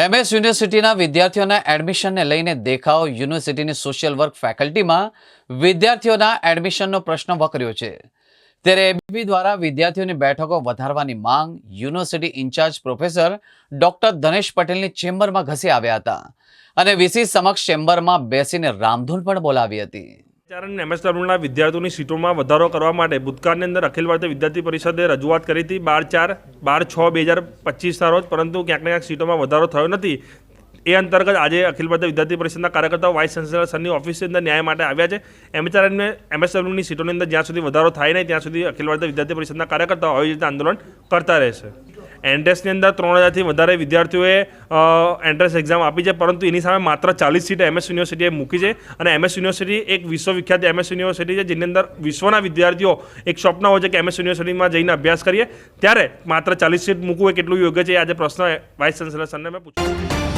MS યુનિવર્સિટીના વિદ્યાર્થીઓના એડમિશનને લઈને દેખાવ યુનિવર્સિટીની સોશિયલ વર્ક ફેકલ્ટીમાં વિદ્યાર્થીઓના એડમિશનનો પ્રશ્ન વકર્યો છે. ત્યારે એબીપી દ્વારા વિદ્યાર્થીઓની બેઠકો વધારવાની માંગ university in-charge professor doctor Dhanesh પટેલની ચેમ્બરમાં ઘસી આવ્યા હતા અને વીસી સમક્ષ ચેમ્બરમાં બેસીને રામધૂન પણ બોલાવી હતી. ચારણ એમએસડબલ્યુના વિદ્યાર્થીઓની સીટોમાં વધારો કરવા માટે ભૂતકાળની અંદર અખિલ ભારતીય વિદ્યાર્થી પરિષદે રજૂઆત કરી હતી બાર ચાર, બાર છ બે હજાર પચીસના રોજ, પરંતુ ક્યાંક ને ક્યાંક સીટોમાં વધારો થયો નથી. એ અંતર્ગત આજે અખિલ ભારતીય વિદ્યાર્થી પરિષદના કાર્યકર્તાઓ વાઇસ ચાન્સેલર સરની ઓફિસની અંદર ન્યાય માટે આવ્યા છે. એમએચઆરએમને એમએસડબલ્યુની સીટોની અંદર જ્યાં સુધી વધારો થાય નહીં, ત્યાં સુધી અખિલ ભારતીય વિદ્યાર્થી પરિષદના કાર્યકર્તાઓ આવી રીતે આંદોલન કરતા રહેશે. એન્ટ્રન્સની અંદર ત્રણ હજારથી વધારે વિદ્યાર્થીઓએ એન્ટ્રન્સ એક્ઝામ આપી છે, પરંતુ એની સામે માત્ર ચાલીસ સીટ એમએસ યુનિવર્સિટીએ મૂકી છે. અને એમએસ યુનિવર્સિટી એક વિશ્વવિખ્યાત એમએસ યુનિવર્સિટી છે, જેની અંદર વિશ્વના વિદ્યાર્થીઓ એક સ્વપ્ન હોય છે કે એમએસ યુનિવર્સિટીમાં જઈને અભ્યાસ કરીએ. ત્યારે માત્ર ચાલીસ સીટ મૂકવું એ કેટલું યોગ્ય છે આજે પ્રશ્ન વાઇસ ચાન્સેલર સરને મેં પૂછ્યો.